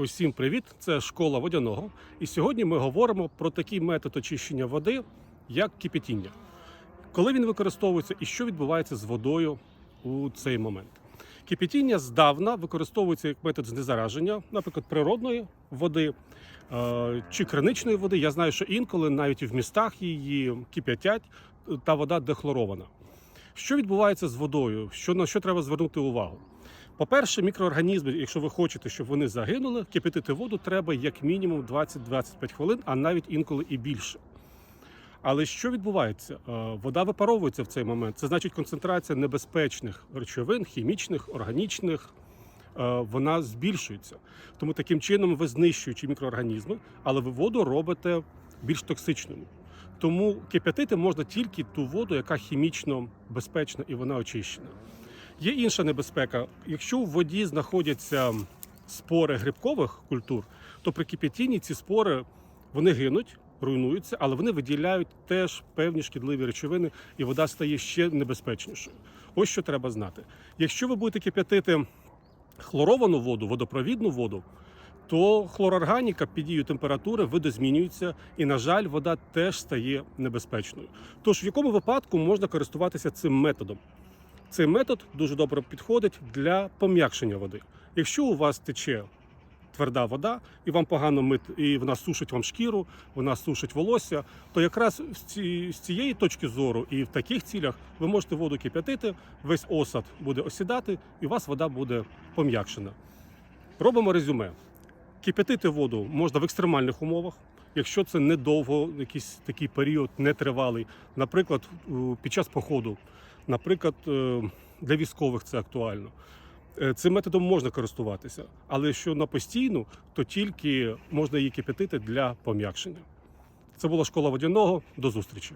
Усім привіт! Це школа водяного. І сьогодні ми говоримо про такий метод очищення води, як кипятіння. Коли він використовується і що відбувається з водою у цей момент. Кипятіння здавна використовується як метод знезараження, наприклад, природної води е, чи криничної води. Я знаю, що інколи навіть в містах її кип'ятять, та вода дехлорована. Що відбувається з водою? Що, на що треба звернути увагу? По-перше, мікроорганізми, якщо ви хочете, щоб вони загинули, кипятити воду треба як мінімум 20-25 хвилин, а навіть інколи і більше. Але що відбувається? Е, Вода випаровується в цей момент. Це значить концентрація небезпечних речовин, хімічних, органічних, е, вона збільшується. Тому таким чином ви знищуючи мікроорганізми, але ви воду робите більш токсичною. Тому кип'ятити можна тільки ту воду, яка хімічно безпечна і вона очищена. Є інша небезпека. Якщо в воді знаходяться спори грибкових культур, то при кип'ятінні ці спори вони гинуть, руйнуються, але вони виділяють теж певні шкідливі речовини, і вода стає ще небезпечнішою. Ось що треба знати. Якщо ви будете кип'ятити хлоровану воду, водопровідну воду, то хлорорганіка під дією температури видозмінюється, і, на жаль, вода теж стає небезпечною. Тож в якому випадку можна користуватися цим методом? Цей метод дуже добре підходить для пом'якшення води. Якщо у вас тече тверда вода, і вам погано мит, і вона сушить вам шкіру, вона сушить волосся, то якраз з цієї точки зору і в таких цілях ви можете воду кип'ятити, весь осад буде осідати, і у вас вода буде пом'якшена. Робимо резюме. Кип'ятити воду можна в екстремальних умовах, якщо це недовго, якийсь такий період нетривалий, наприклад, під час походу, наприклад, е, для військових це актуально. Е, Цим методом можна користуватися, але якщо на постійну, то тільки можна її кип'ятити для пом'якшення. Це була школа водяного. До зустрічі.